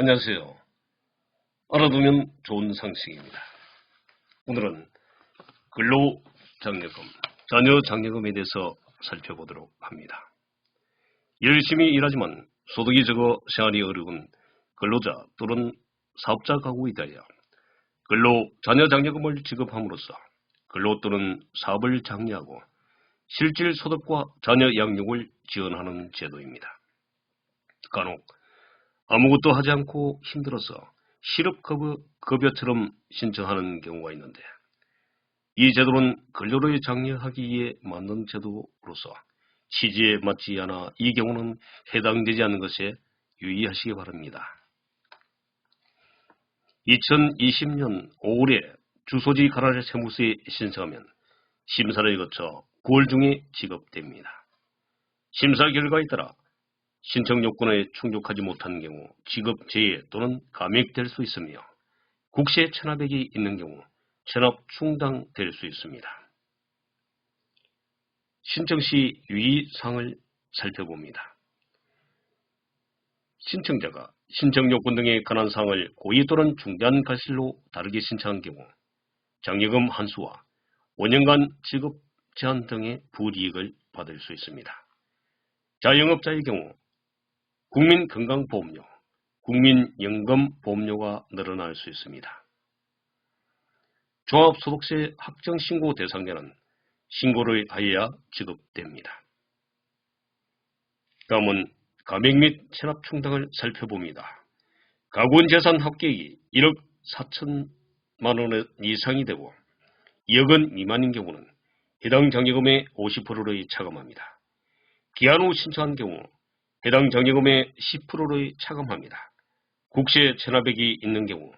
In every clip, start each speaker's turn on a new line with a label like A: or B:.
A: 안녕하세요. 알아두면 좋은 상식입니다. 오늘은 근로장려금, 자녀장려금에 대해서 살펴보도록 합니다. 열심히 일하지만 소득이 적어 생활이 어려운 근로자 또는 사업자 가구에 대하여 근로 자녀장려금을 지급함으로써 근로 또는 사업을 장려하고 실질 소득과 자녀 양육을 지원하는 제도입니다. 간혹 아무것도 하지 않고 힘들어서 실업급여처럼 신청하는 경우가 있는데 이 제도는 근로를 장려하기에 만든 제도로서 취지에 맞지 않아 이 경우는 해당되지 않는 것에 유의하시기 바랍니다. 2020년 5월에 주소지 가나를 세무서에 신청하면 심사를 거쳐 9월 중에 지급됩니다. 심사 결과에 따라 신청 요건에 충족하지 못한 경우 지급 제외 또는 감액될 수 있으며 국세 체납액이 있는 경우 체납 충당될 수 있습니다. 신청 시 유의사항을 살펴봅니다. 신청자가 신청 요건 등에 관한 사항을 고의 또는 중대한 과실로 다르게 신청한 경우 장려금 한수와 5년간 지급 제한 등의 불이익을 받을 수 있습니다. 자영업자의 경우 국민건강보험료, 국민연금보험료가 늘어날 수 있습니다. 종합소득세 확정신고 대상자는 신고를 하여야 지급됩니다. 다음은 감액 및 체납 충당을 살펴봅니다. 가구원 재산 합계액이 1억 4천만 원 이상이 되고 2억 원 미만인 경우는 해당 장려금의 50%를 차감합니다. 기한 후 신청한 경우 해당 장려금의 10%를 차감합니다. 국세 체납액이 있는 경우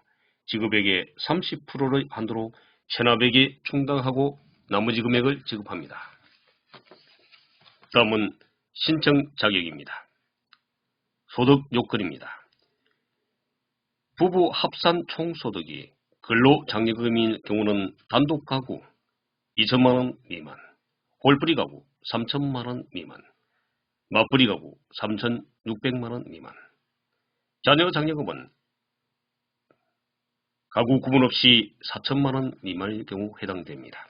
A: 지급액의 30%를 한도로 체납액이 충당하고 나머지 금액을 지급합니다. 다음은 신청 자격입니다. 소득 요건입니다. 부부 합산 총소득이 근로장려금인 경우는 단독 가구 2천만 원 미만, 홀뿌리 가구 3천만 원 미만, 맞벌이 가구 3,600만 원 미만. 자녀 장려금은 가구 구분 없이 4천만 원 미만일 경우 해당됩니다.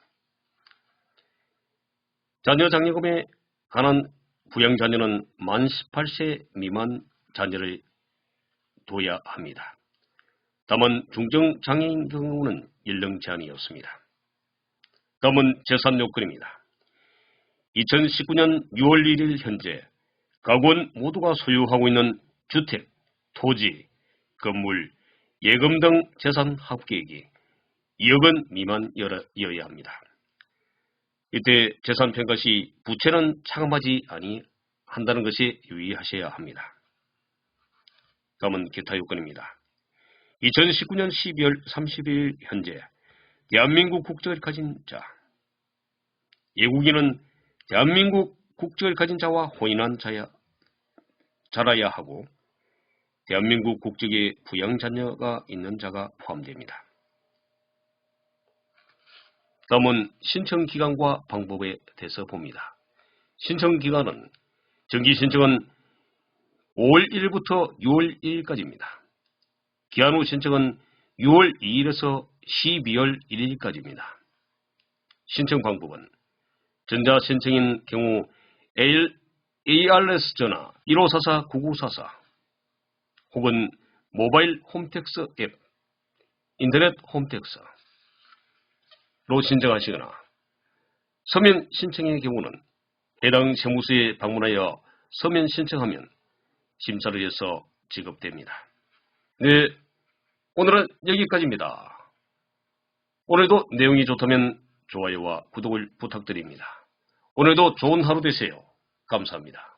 A: 자녀 장려금에 관한 부양 자녀는 만 18세 미만 자녀를 둬야 합니다. 다만 중증 장애인 경우는 연령 제한이 없습니다. 다음은 재산 요건입니다. 2019년 6월 1일 현재 가구원 모두가 소유하고 있는 주택, 토지, 건물, 예금 등 재산 합계액이 2억 원 미만이어야 합니다. 이때 재산평가 시 부채는 차감하지 아니한다는 것에 유의하셔야 합니다. 다음은 기타 요건입니다. 2019년 12월 30일 현재 대한민국 국적을 가진 자, 예국인은 대한민국 국적을 가진 자와 혼인한 자야, 자라야 하고 대한민국 국적의 부양자녀가 있는 자가 포함됩니다. 다음은 신청기간과 방법에 대해서 봅니다. 신청기간은 정기신청은 5월 1일부터 6월 1일까지입니다. 기한 후 신청은 6월 2일에서 12월 1일까지입니다. 신청 방법은 전자 신청인 경우 ARS 전화 1544-9944 혹은 모바일 홈택스 앱, 인터넷 홈택스로 신청하시거나 서면 신청의 경우는 해당 세무서에 방문하여 서면 신청하면 심사를 해서 지급됩니다. 네, 오늘은 여기까지입니다. 오늘도 내용이 좋다면 좋아요와 구독을 부탁드립니다. 오늘도 좋은 하루 되세요. 감사합니다.